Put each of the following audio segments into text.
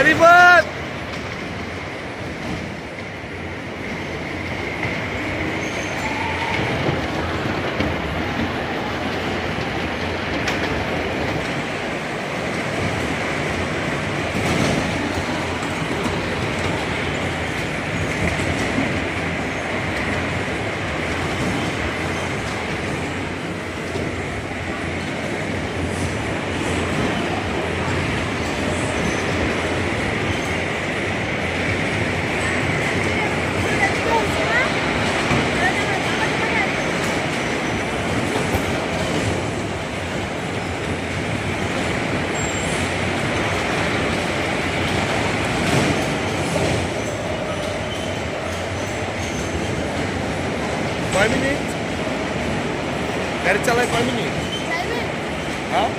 Arriba! কয় minute? গাড়ি চালায় কয় মিনিট? হ্যাঁ?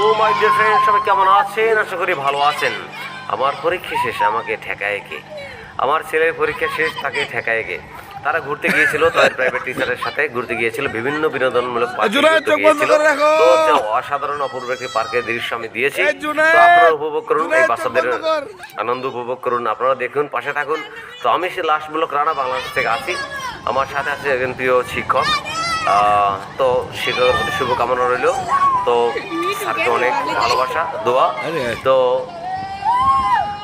হ্যালো মাই ডিয়ার ফ্রেন্ড সবাই কেমন আছেন? আশা করি ভালো আছেন। আমার পরীক্ষা শেষ আমাকে ঠেকায় কে? আমার ছেলের পরীক্ষা শেষ তাকে ঠেকায় কে? তারা ঘুরতে গিয়েছিল তাদের প্রাইভেট টিচারের সাথে ঘুরতে গিয়েছিল বিভিন্ন বিনোদনমূলক অসাধারণ অপূর্ব একটি পার্কের দৃশ্য আমি দিয়েছি। তো আপনারা উপভোগ করুন এই বাচ্চাদের আনন্দ উপভোগ করুন আপনারা দেখুন পাশে থাকুন। তো আমি সে লাস্ট ব্লক রানা বাংলাদেশ থেকে আছি আমার সাথে আছে একজন প্রিয় শিক্ষক। তো শিক্ষকের প্রতি শুভকামনা রইল। তো স্যারকে অনেক ভালোবাসা দোয়া। তো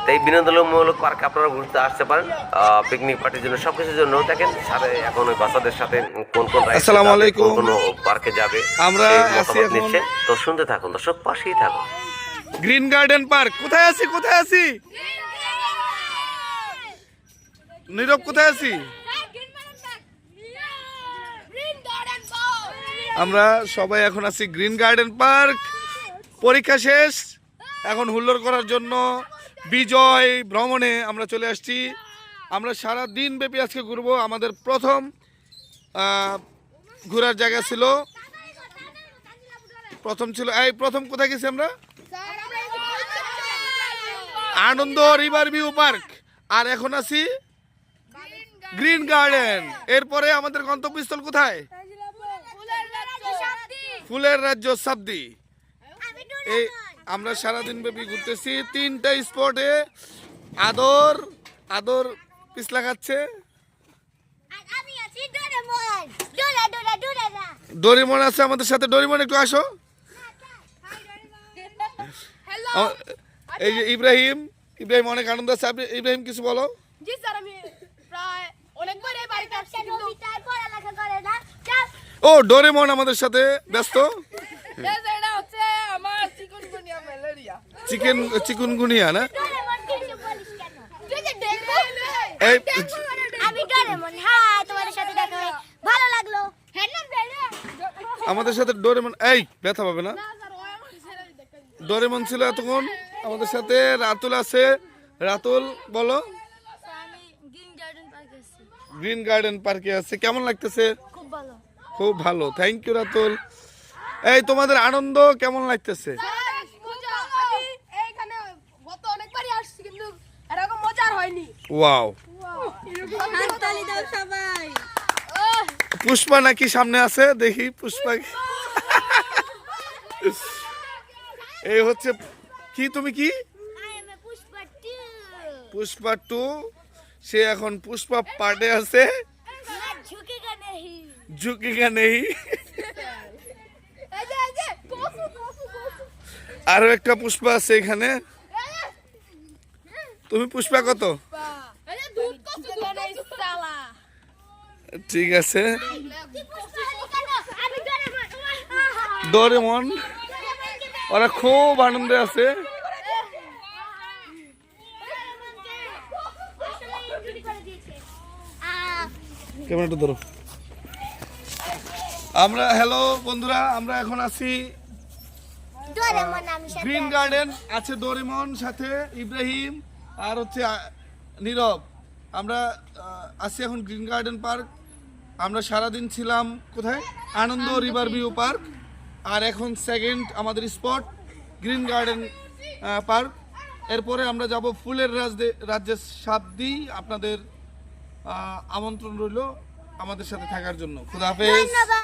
এই বিনোদনমূলক পার্কে আপনারা ঘুরতে আসতে পারেন। পিকনিক পার্টির জন্য সব কিছুর জন্য। দেখেন স্যার এখন ওই বাচ্চাদের সাথে কোন কোন আসসালামু আলাইকুম। কোন পার্কে যাবে আমরা আছি এখন- নিচ্ছে। তো শুনতে থাকুন দর্শক পাশেই থাকুন। গ্রিন গার্ডেন পার্ক কোথায় আছি কোথায় আছি? নীরব কোথায় আছি? আমরা সবাই এখন আছি গ্রিন গার্ডেন পার্ক। পরীক্ষা শেষ। এখন হুল্লোড় করার জন্য বিজয় ভ্রমণে আমরা চলে আসছি। আমরা সারা দিন ব্যাপী আজকে ঘুরবো। আমাদের প্রথম ঘোরার জায়গা ছিল। প্রথম ছিল এই প্রথম কোথায় গেছি আমরা? Ananda river view park. আর এখন আছি গ্রিন গার্ডেন। এরপরে আমাদের গন্তব্যস্থল কোথায়? ফুলের রাজ্য সাবদি। এই আমরা সারাদিন ব্যাপী ঘুরতেছি। তিনটা স্পটে আদর আদর পিছলা খাচ্ছে। ডরিমন। আছে আমাদের সাথে। ডরিমন একটু আসো। এই যে ইব্রাহিম ইব্রাহিম অনেক আনন্দ আছে। আপনি ইব্রাহিম কিছু বলো। জি স্যার আমি প্রায় অনেকবার এই বাড়িতে আসছি কিন্তু ও ডোরেমন আমাদের সাথে ব্যস্ত? এই যে এটা চিকুনগুনিয়া চিকেন চিকুনগুনিয়া না? তুই যে দেখবে। এই আমি ডোরেমন হ্যাঁ তোমাদের সাথে দেখা হয়ে ভালো লাগল। হ্যাঁ আমাদের সাথে ডোরেমন এই ব্যথা পাবে না? ডোরেমন ছিল এতক্ষণ। আমাদের সাথে রাতুল আছে। রাতুল বলো। গ্রিন গার্ডেন পার্কে গ্রিন গার্ডেন পার্কে আছে। কেমন লাগতেছে? খুব ভালো। খুব ভালো। Thank you Ratul. এই তোমাদের আনন্দ কেমন লাগতেছে? ওয়াও পুষ্পা নাকি সামনে আছে? দেখি পুষ্পা। এই হচ্ছে কি তুমি কি? পুষ্পা টু। সে এখন পুষ্পা পার্টে আছে। नहीं। কসু কসু আরও একটা পুষ্পা আছে এখানে তুমি পুষ্পা কত ঠিক আছে ডোরেমন ওরা খুব আনন্দে আছে ক্যামেরাটা ধরো আমরা হ্যালো বন্ধুরা আমরা এখন আছি গ্রিন গার্ডেন আছে ডোরেমন সাথে ইব্রাহিম আর হচ্ছে নীরব। আমরা আছি এখন গ্রিন গার্ডেন পার্ক আমরা সারাদিন ছিলাম কোথায়? আনন্দ রিভার ভিউ পার্ক আর এখন সেকেন্ড আমাদের স্পট গ্রিন গার্ডেন পার্ক এরপরে আমরা যাব ফুলের রাজ্যে রাজ্যের সাবদি আপনাদের আমন্ত্রণ রইল আমাদের সাথে থাকার জন্য। খুদাহাফেজ